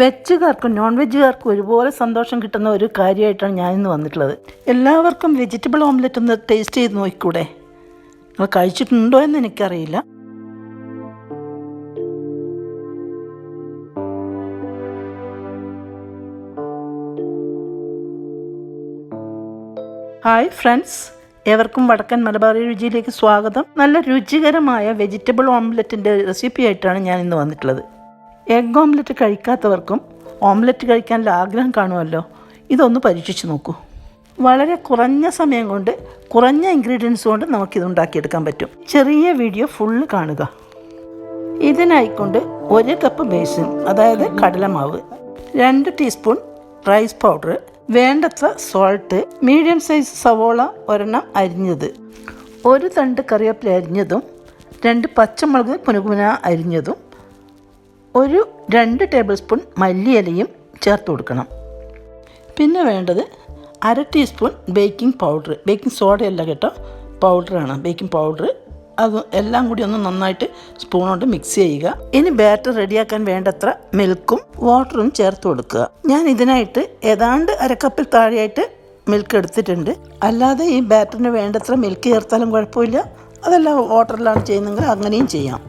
വെജുകാർക്കും non വെജുകാർക്കും ഒരുപോലെ സന്തോഷം കിട്ടുന്ന ഒരു കാര്യമായിട്ടാണ് ഞാനിന്ന് വന്നിട്ടുള്ളത്. എല്ലാവർക്കും വെജിറ്റബിൾ ഓംലെറ്റ് ഒന്ന് ടേസ്റ്റ് ചെയ്ത് നോക്കിക്കൂടെ? നിങ്ങൾ കഴിച്ചിട്ടുണ്ടോ എന്ന് എനിക്കറിയില്ല. ഹായ് ഫ്രണ്ട്സ് ഏവർക്കും വടക്കൻ മലബാർ രുചിയിലേക്ക് സ്വാഗതം. നല്ല രുചികരമായ വെജിറ്റബിൾ ഓംലെറ്റിന്റെ റെസിപ്പി ആയിട്ടാണ് ഞാൻ ഇന്ന് വന്നിട്ടുള്ളത്. എഗ് ഓംലെറ്റ് കഴിക്കാത്തവർക്കും ഓംലെറ്റ് കഴിക്കാനുള്ള ആഗ്രഹം കാണുമല്ലോ. ഇതൊന്ന് പരീക്ഷിച്ച് നോക്കൂ. വളരെ കുറഞ്ഞ സമയം കൊണ്ട് കുറഞ്ഞ ഇൻഗ്രീഡിയൻസ് കൊണ്ട് നമുക്കിത് ഉണ്ടാക്കിയെടുക്കാൻ പറ്റും. ചെറിയ വീഡിയോ ഫുള്ള് കാണുക. ഇതിനായിക്കൊണ്ട് ഒരു കപ്പ് ബേസിൻ അതായത് കടലമാവ് രണ്ട് ടീസ്പൂൺ റൈസ് പൗഡർ വേണ്ടത്ര സോൾട്ട് മീഡിയം സൈസ് സവോള ഒരെണ്ണം അരിഞ്ഞത് ഒരു തണ്ട് കറിവേപ്പില അരിഞ്ഞതും രണ്ട് പച്ചമുളക് പുനുകുന അരിഞ്ഞതും ഒരു രണ്ട് ടേബിൾ സ്പൂൺ മല്ലിയിലയും ചേർത്ത് കൊടുക്കണം. പിന്നെ വേണ്ടത് അര ടീസ്പൂൺ ബേക്കിംഗ് പൗഡർ. ബേക്കിംഗ് സോഡയല്ല കേട്ടോ പൗഡറാണ്. Baking powder. അത് എല്ലാം കൂടി ഒന്ന് നന്നായിട്ട് സ്പൂൺ കൊണ്ട് മിക്സ് ചെയ്യുക. ഇനി ബാറ്റർ റെഡിയാക്കാൻ വേണ്ടത്ര മിൽക്കും വാട്ടറും ചേർത്ത് കൊടുക്കുക. ഞാൻ ഇതിനായിട്ട് ഏതാണ്ട് അരക്കപ്പിൽ താഴെയായിട്ട് മിൽക്ക് എടുത്തിട്ടുണ്ട്. അല്ലാതെ ഈ ബാറ്ററിന് വേണ്ടത്ര മിൽക്ക് ചേർത്താലും കുഴപ്പമില്ല. അതെല്ലാം വാട്ടറിലാണ് ചെയ്യുന്നതെങ്കിൽ അങ്ങനെയും ചെയ്യാം.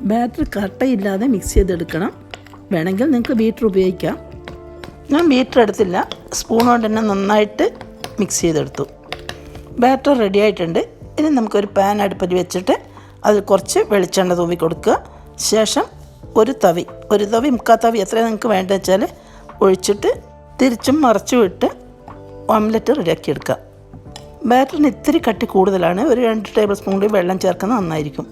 ബാറ്റർ കട്ടയില്ലാതെ മിക്സ് ചെയ്തെടുക്കണം. വേണമെങ്കിൽ നിങ്ങൾക്ക് ബീറ്റർ ഉപയോഗിക്കാം. ഞാൻ ബീറ്റർ എടുത്തില്ല. സ്പൂൺ കൊണ്ട് തന്നെ നന്നായിട്ട് മിക്സ് ചെയ്തെടുത്തു. ബാറ്റർ റെഡി ആയിട്ടുണ്ട്. ഇനി നമുക്കൊരു പാൻ അടുപ്പിൽ വെച്ചിട്ട് അതിൽ കുറച്ച് വെളിച്ചെണ്ണ തൂവി കൊടുക്കുക. ശേഷം ഒരു തവി ഒരു തവി മുക്കാ തവി എത്ര നിങ്ങൾക്ക് വേണ്ടത് വെച്ചാൽ ഒഴിച്ചിട്ട് തിരിച്ചും മറച്ചും ഇട്ട് ഓംലെറ്റ് റെഡിയാക്കി എടുക്കുക ബാറ്ററിന് ഇത്തിരി കട്ടി കൂടുതലാണ്. ഒരു രണ്ട് ടേബിൾ കൂടി വെള്ളം ചേർക്കുന്നത് നന്നായിരിക്കും.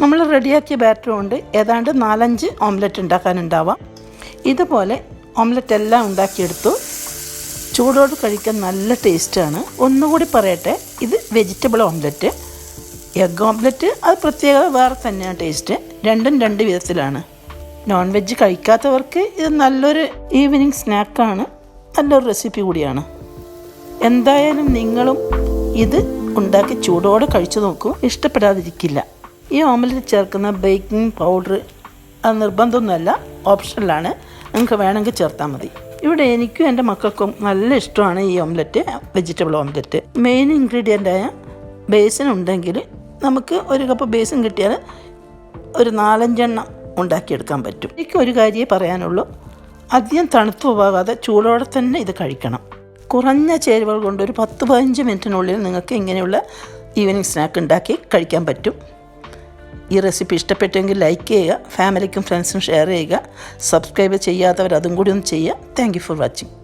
നമ്മൾ റെഡിയാക്കിയ ബാറ്റർ കൊണ്ട് ഏതാണ്ട് നാലഞ്ച് ഓംലെറ്റ് ഉണ്ടാക്കാനുണ്ടാവാം. ഇതുപോലെ ഓംലെറ്റ് എല്ലാം ഉണ്ടാക്കിയെടുത്തു. ചൂടോട് കഴിക്കാൻ നല്ല ടേസ്റ്റാണ്. ഒന്നുകൂടി പറയട്ടെ ഇത് വെജിറ്റബിൾ ഓംലെറ്റ്. എഗ് ഓംലെറ്റ് അത് പ്രത്യേക വേറെ തന്നെയാണ് ടേസ്റ്റ്. രണ്ടും രണ്ട് വിധത്തിലാണ്. നോൺ വെജ് കഴിക്കാത്തവർക്ക് ഇത് നല്ലൊരു ഈവനിങ് സ്നാക്കാണ് നല്ലൊരു റെസിപ്പി കൂടിയാണ്. എന്തായാലും നിങ്ങളും ഇത് ഉണ്ടാക്കി ചൂടോടെ കഴിച്ചു നോക്കൂ. ഇഷ്ടപ്പെടാതിരിക്കില്ല. ഈ ഓംലെറ്റ് ചേർക്കുന്ന ബേക്കിംഗ് പൗഡർ അത് നിർബന്ധമൊന്നുമല്ല ഓപ്ഷനിലാണ്. നിങ്ങൾക്ക് വേണമെങ്കിൽ ചേർത്താൽ മതി. ഇവിടെ എനിക്കും എന്റെ മക്കൾക്കും നല്ല ഇഷ്ടമാണ് ഈ ഓംലെറ്റ് വെജിറ്റബിൾ ഓംലെറ്റ്. മെയിൻ ഇൻഗ്രീഡിയന്റായ ബേസിൻ ഉണ്ടെങ്കിൽ നമുക്ക് ഒരു കപ്പ് ബേസിൻ കിട്ടിയാൽ ഒരു നാലഞ്ചെണ്ണം ഉണ്ടാക്കിയെടുക്കാൻ പറ്റും. എനിക്ക് ഒരു കാര്യമേ പറയാനുള്ളൂ. അധികം തണുത്തു പോകാതെ ചൂടോടെ തന്നെ ഇത് കഴിക്കണം. കുറഞ്ഞ ചേരുവകൾ കൊണ്ട് ഒരു പത്ത് പതിനഞ്ച് മിനിറ്റിനുള്ളിൽ നിങ്ങൾക്ക് ഇങ്ങനെയുള്ള ഈവനിങ് സ്നാക്ക് ഉണ്ടാക്കി കഴിക്കാൻ പറ്റും. ഈ റെസിപ്പി ഇഷ്ടപ്പെട്ടെങ്കിൽ ലൈക്ക് ചെയ്യുക ഫാമിലിക്കും ഫ്രണ്ട്സിനും ഷെയർ ചെയ്യുക സബ്സ്ക്രൈബ് ചെയ്യാത്തവർ അതും കൂടി ഒന്ന് ചെയ്യുക. Thank for watching